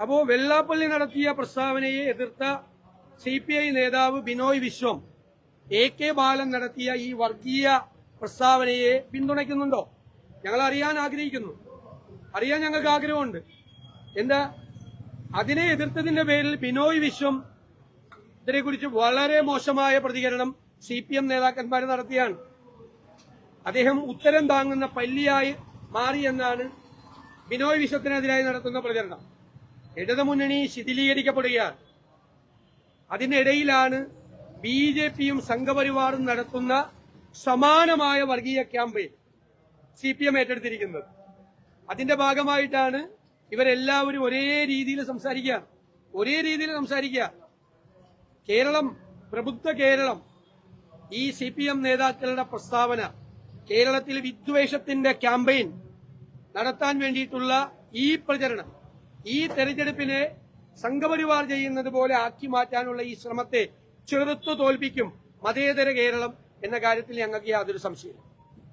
അപ്പോ വെള്ളാപ്പള്ളി നടത്തിയ പ്രസ്താവനയെ എതിർത്ത സി നേതാവ് ബിനോയ് വിശ്വം എ കെ ബാലൻ നടത്തിയ ഈ വർഗീയ പ്രസ്താവനയെ പിന്തുണയ്ക്കുന്നുണ്ടോ? ഞങ്ങൾ അറിയാൻ ആഗ്രഹിക്കുന്നു. അറിയാൻ ഞങ്ങൾക്ക് ആഗ്രഹമുണ്ട്. എന്താ? അതിനെ എതിർത്തതിന്റെ പേരിൽ ബിനോയ് വിശ്വം ഇതിനെക്കുറിച്ച് വളരെ മോശമായ പ്രതികരണം സി പി എം നേതാക്കന്മാർ നടത്തിയാണ്. അദ്ദേഹം ഉത്തരം താങ്ങുന്ന പല്ലിയായി മാറിയെന്നാണ് ബിനോയ് വിശ്വത്തിനെതിരായി നടത്തുന്ന പ്രചരണം ഇടതുമുന്നണി ശിഥിലീകരിക്കപ്പെടുകയാണ്. അതിനിടയിലാണ് ബി ജെ പിയും സംഘപരിവാറും നടത്തുന്ന സമാനമായ വർഗീയ ക്യാമ്പയിൻ സി പി എം ഏറ്റെടുത്തിരിക്കുന്നത്. അതിന്റെ ഭാഗമായിട്ടാണ് ഇവരെല്ലാവരും ഒരേ രീതിയിൽ സംസാരിക്കുക. ഒരേ രീതിയിൽ സംസാരിക്കുക. കേരളം പ്രബുദ്ധ കേരളം ഈ സി പി എം നേതാക്കളുടെ പ്രസ്താവന കേരളത്തിൽ വിദ്വേഷത്തിന്റെ ക്യാമ്പയിൻ നടത്താൻ വേണ്ടിയിട്ടുള്ള ഈ പ്രചരണം ഈ തെരഞ്ഞെടുപ്പിനെ സംഘപരിവാർ ചെയ്യുന്നത് പോലെ ആക്കി മാറ്റാനുള്ള ഈ ശ്രമത്തെ ചെറുത്തു തോൽപ്പിക്കും മതേതര കേരളം എന്ന കാര്യത്തിൽ ഞങ്ങൾക്ക് യാതൊരു സംശയമില്ല